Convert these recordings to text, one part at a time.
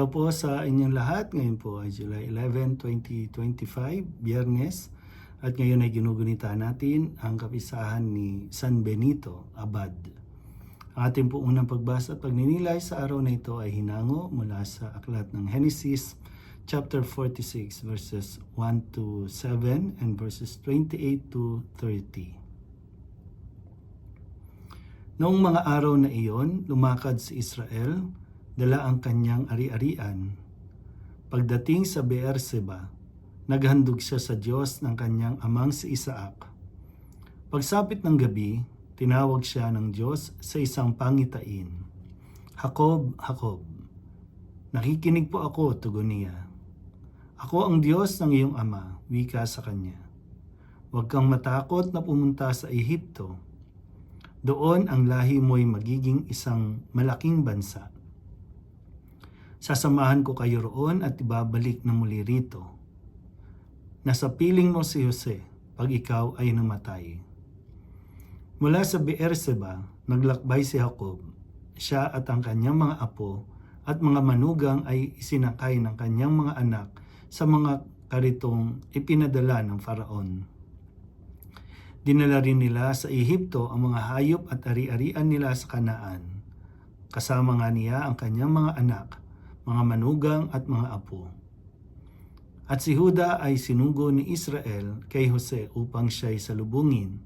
araw po sa inyong lahat. Ngayon po ay July 11, 2025, Biyernes. At ngayon ay ginugunita natin ang kapisahan ni San Benito Abad. Ang ating po unang pagbasa at pagninilay sa araw na ito ay hinango mula sa aklat ng Genesis chapter 46 verses 1 to 7 and verses 28 to 30. Noong mga araw na iyon, lumakad si Israel dala ang kanyang ari-arian. Pagdating sa Beerseba, naghandog siya sa Diyos ng kanyang amang si Isaac. Pagsapit ng gabi, tinawag siya ng Diyos sa isang pangitain. Hakob, Hakob. Nakikinig po ako, tugon niya. Ako ang Diyos ng iyong ama, wika sa kanya. Huwag kang matakot na pumunta sa Ehipto. Doon ang lahi mo'y magiging isang malaking bansa. Sasamahan ko kayo roon at ibabalik na muli rito. Nasa piling mo si Jose pag ikaw ay namatay. Mula sa Beerseba, naglakbay si Jacob. Siya at ang kanyang mga apo at mga manugang ay isinakay ng kanyang mga anak sa mga karitong ipinadala ng Faraon. Dinala rin nila sa Ehipto ang mga hayop at ari-arian nila sa Kanaan. Kasama nga niya ang kanyang mga anak, mga manugang at mga apo. At si Huda ay sinugo ni Israel kay Jose upang siya'y salubungin.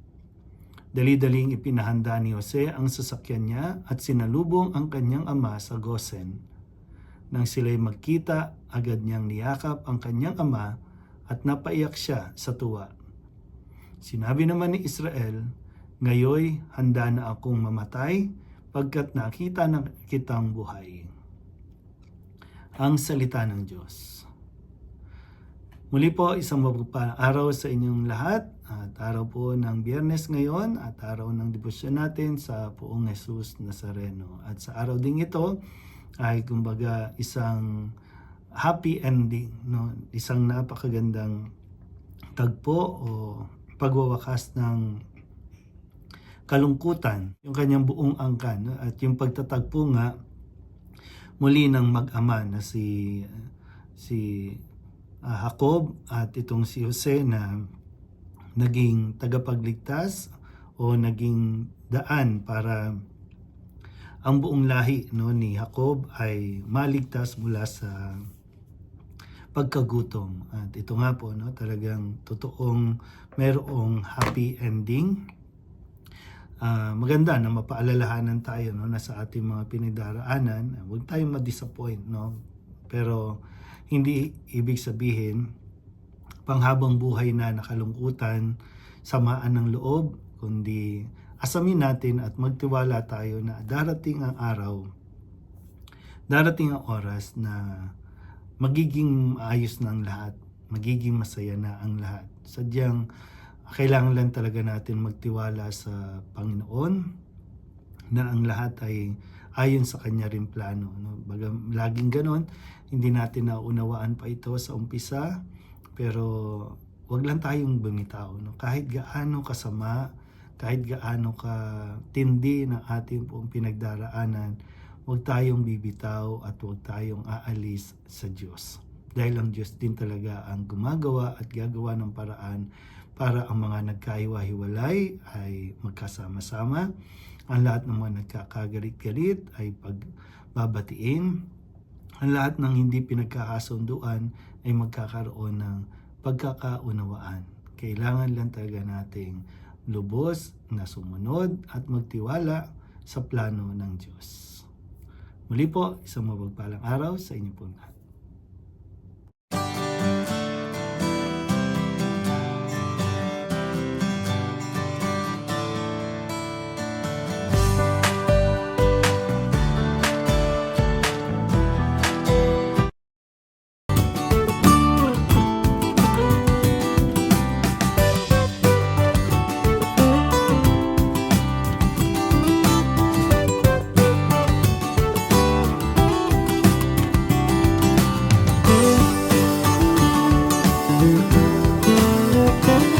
Dali-daling ipinahanda ni Jose ang sasakyan niya at sinalubong ang kanyang ama sa Gosen. Nang sila'y magkita, agad niyang niyakap ang kanyang ama at napaiyak siya sa tuwa. Sinabi naman ni Israel, Ngayoy, handa na akong mamatay pagkat nakita na kitang buhay. Ang salita ng Diyos. Muli po, isang mapagpalang araw sa inyong lahat at araw po ng biyernes ngayon at araw ng debosyon natin sa poong Jesus Nazareno. At sa araw ding ito ay kumbaga isang happy ending, no? isang napakagandang tagpo o pagwawakas ng kalungkutan, yung kanyang buong angkan no? at yung pagtatagpo nga muli ng mag-ama na si si uh, Jacob at itong si Jose na naging tagapagligtas o naging daan para ang buong lahi no ni Jacob ay maligtas mula sa pagkagutom. At ito nga po no talagang totoong merong happy ending. Uh, maganda na mapaalalahanan tayo no na sa ating mga pinagdaraanan, huwag tayong ma-disappoint no. Pero hindi ibig sabihin panghabang buhay na nakalungkutan, samaan ng loob, kundi asamin natin at magtiwala tayo na darating ang araw, darating ang oras na magiging ayos na lahat, magiging masaya na ang lahat. Sadyang kailangan lang talaga natin magtiwala sa Panginoon na ang lahat ay ayon sa kanya rin plano. No? Baga, laging ganon, hindi natin naunawaan pa ito sa umpisa, pero wag lang tayong bumitaw. No? Kahit gaano kasama, kahit gaano ka tindi ng ating pong pinagdaraanan, huwag tayong bibitaw at huwag tayong aalis sa Diyos. Dahil ang Diyos din talaga ang gumagawa at gagawa ng paraan para ang mga nagkaiwa-hiwalay ay magkasama-sama. Ang lahat ng mga nagkakagalit-galit ay pagbabatiin. Ang lahat ng hindi pinagkakasunduan ay magkakaroon ng pagkakaunawaan. Kailangan lang talaga nating lubos na sumunod at magtiwala sa plano ng Diyos. Muli po, isang mabagpalang araw sa inyo po lahat.